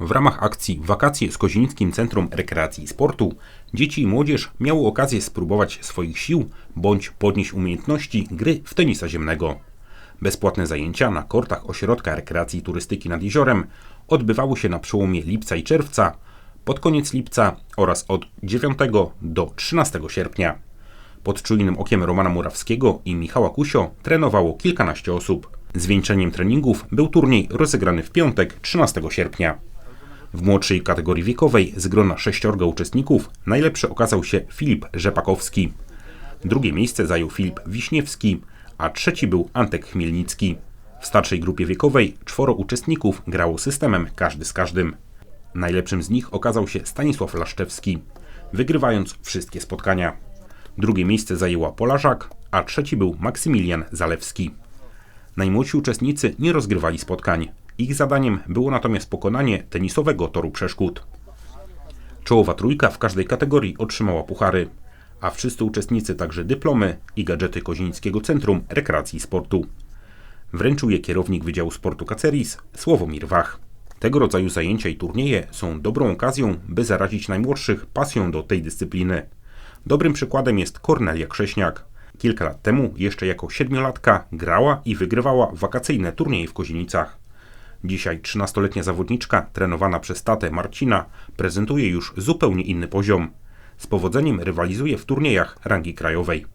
W ramach akcji Wakacje z Kozienickim Centrum Rekreacji i Sportu dzieci i młodzież miało okazję spróbować swoich sił bądź podnieść umiejętności gry w tenisa ziemnego. Bezpłatne zajęcia na kortach Ośrodka Rekreacji i Turystyki nad jeziorem odbywały się na przełomie lipca i czerwca, pod koniec lipca oraz od 9 do 13 sierpnia. Pod czujnym okiem Romana Murawskiego i Michała Kusio trenowało kilkanaście osób. Zwieńczeniem treningów był turniej rozegrany w piątek 13 sierpnia. W młodszej kategorii wiekowej z grona sześciorga uczestników najlepszy okazał się Filip Rzepakowski. Drugie miejsce zajął Filip Wiśniewski, a trzeci był Antek Chmielnicki. W starszej grupie wiekowej czworo uczestników grało systemem każdy z każdym. Najlepszym z nich okazał się Stanisław Laszczewski, wygrywając wszystkie spotkania. Drugie miejsce zajęła Polarzak, a trzeci był Maksymilian Zalewski. Najmłodsi uczestnicy nie rozgrywali spotkań. Ich zadaniem było natomiast pokonanie tenisowego toru przeszkód. Czołowa trójka w każdej kategorii otrzymała puchary, a wszyscy uczestnicy także dyplomy i gadżety Kozińskiego Centrum Rekreacji i Sportu. Wręczył je kierownik Wydziału Sportu Kaceris Sławomir Wach. Tego rodzaju zajęcia i turnieje są dobrą okazją, by zarazić najmłodszych pasją do tej dyscypliny. Dobrym przykładem jest Kornelia Krześniak. Kilka lat temu, jeszcze jako siedmiolatka, grała i wygrywała wakacyjne turnieje w Kozienicach. Dzisiaj 13-letnia zawodniczka, trenowana przez tatę Marcina, prezentuje już zupełnie inny poziom. Z powodzeniem rywalizuje w turniejach rangi krajowej.